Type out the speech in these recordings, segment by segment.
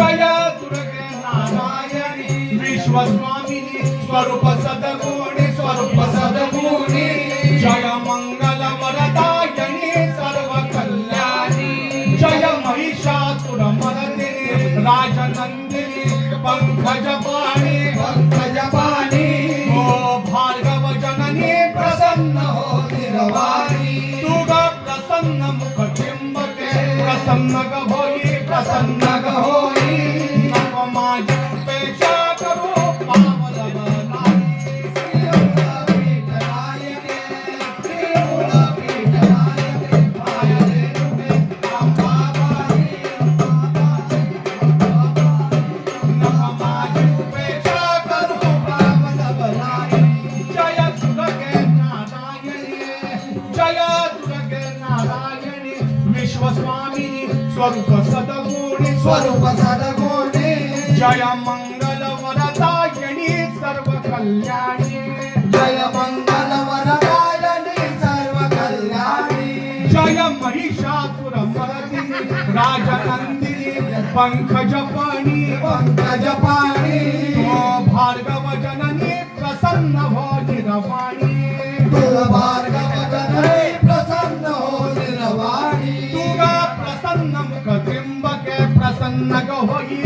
जय दुर्गे नारायणी. विश्वस्वामिनी स्वरूप सदगुणी स्वरूप सदगुणी. जय मंगल वरदायिनी सर्व कल्याणी. जय महिषासुर मर्दिनी राजनंदिनी पंकज पाणी. पंकज पाणी. ओ भार्गव जननी प्रसन्न हो निरवाणी. प्रसन्न मुख चिंबके. प्रसन्न ग होई प्रसन्न ग विश्वस्वामिनी स्वरूप सदगुणी स्वरूप सदगुणी. जय मंगल वरदायिनी सर्व कल्याणी जय मंगल वरदायिनी सर्व कल्याणी जय महिषासुर मर्दिनी राजनंदिनी पंकज पाणी. पंकज पाणी. भार्गव जननी प्रसन्न भोजिरवाणी तुल भार्गव प्रसन्न ग होई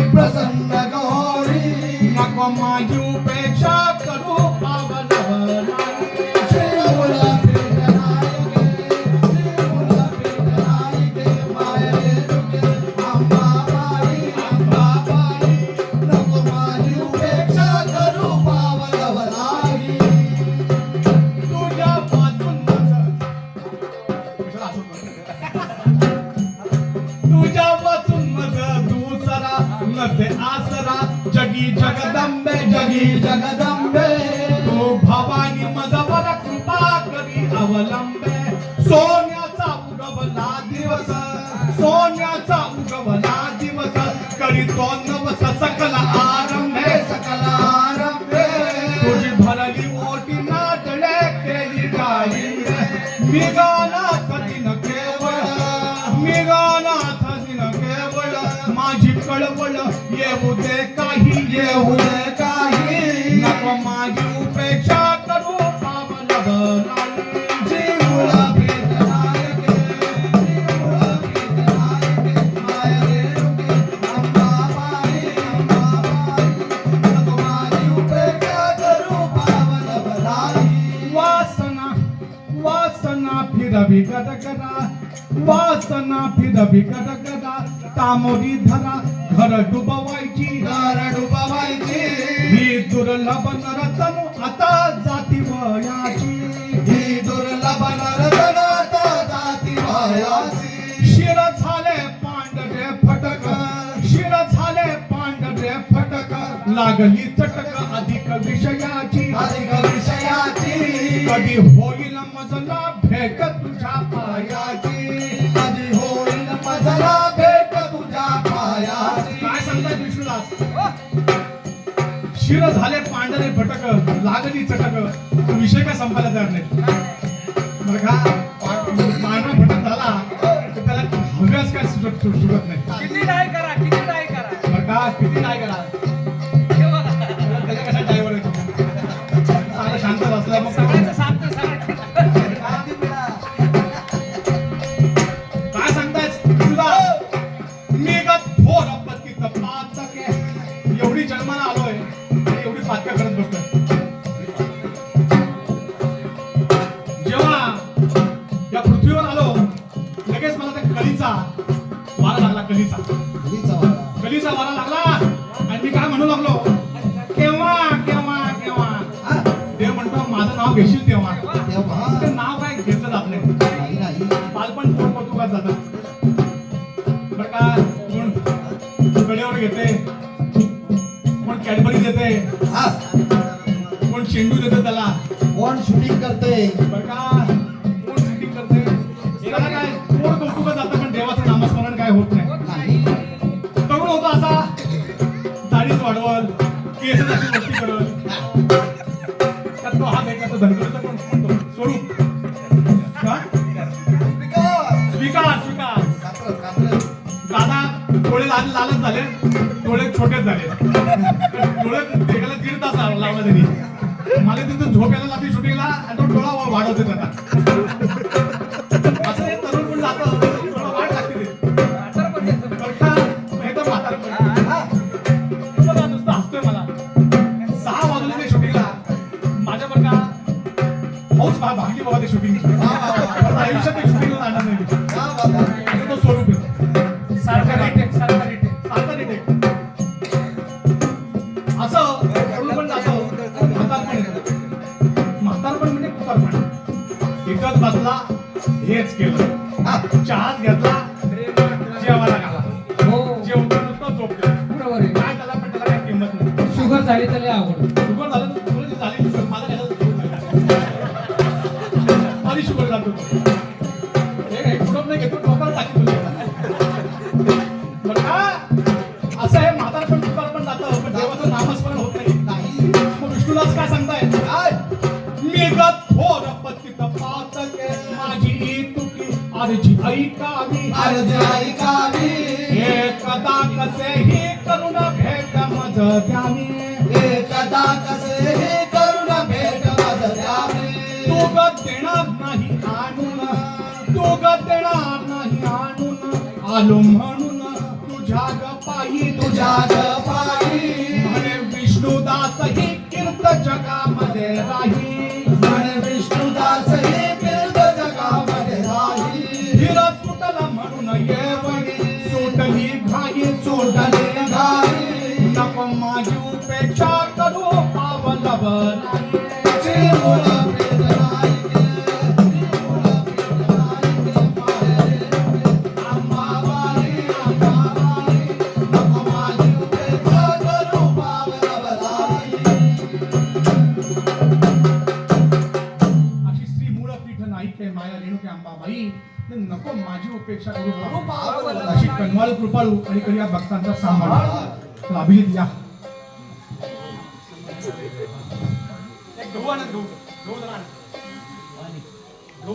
जगदंबे। तो भवानी मजबर कृपा करी अवलंबे। सोन्याचा उगवला दिवस सोन्याचा उगवला दिवस करी तो नवस सकल आरंभे सकल आरंभे। तुझी भरली ओटी नाटणे केली गाई मी गानाथ केवळ मी गानाथ केवळ। माझी कळवळ येऊ दे काही येऊ दे। अंबाबाई, अंबाबाई, वासना फिरवी गडगडा तामोरी धरा घर डुबवायची. घर डुबवायची, ही दुर्लभ नरतनु आता जाती वयाची. ही दुर्लभ नरतनाता जाती वयाची. शिर झाले पांढरे फटक शिर झाले पांढरे फटक. लागली चटक अधिक विषयाची. अधिक विषयाची. कधी होईल मजला भेट तुझ्या शिर झाले पांढरे फटक लागली चटक. विषय काय संपायला तयार नाही. बरं का? पांढरा फटक झाला तर त्याला हव्यास काय सुटत सुटत नाही. लागला कलीचा कलीचा वारा लागला. आणि मी काय म्हणू लागलो? केव्हा केव्हा केव्हा? देव म्हणतो माझं नाव घेशील तेव्हा. तेव्हा? ते नाव काय घेतलं जात नाही. बालपण पोट कौतुकात जातं? बरं का? कोण? कडेवर घेते. कोण कॅडबरी देते? हा, कोण चेंडू देते त्याला? कोण शूटिंग करते? बरं का? डोळे लाल लालच झाले. डोळे छोटेच झाले. डोळे देखायला दीड तास लावला त्यांनी. मला तिथं झोप यायला लागली शूटिंगला आणि तो डोळा वाढवते त्याला. चहाच घेतला जेवायला घाला. हो. जेवतो नुसतं बरोबर आहे. काय त्याला पण त्याला काही किंमत नाही. शुगर झाली तर अवघड शुगर झालं तर तुला जी झाली शुगर माझा घ्यायला शुगर झाली. माझी शुगर जातो. हे पुढं नाही घेतो टोकाला टाकी तुला. अर्जी ऐकावी अर्ज ऐकावी. एकदा कसेही करून भेट मज द्यावी एकदा कसेही करून भेट माझ द्यावी. तू ग देणार नाही आणून तू ग देणार नाही आणून आलो म्हणून तुझ्या ग पायी तुझ्या पायी अंबाबाई नको माझी उपेक्षा करू. अशी कनवाळ कृपाळू आणि कधी या भक्तांचा सांभाळ. अभिजित या. गहू आणा गहू गहू जरा आणा. गहू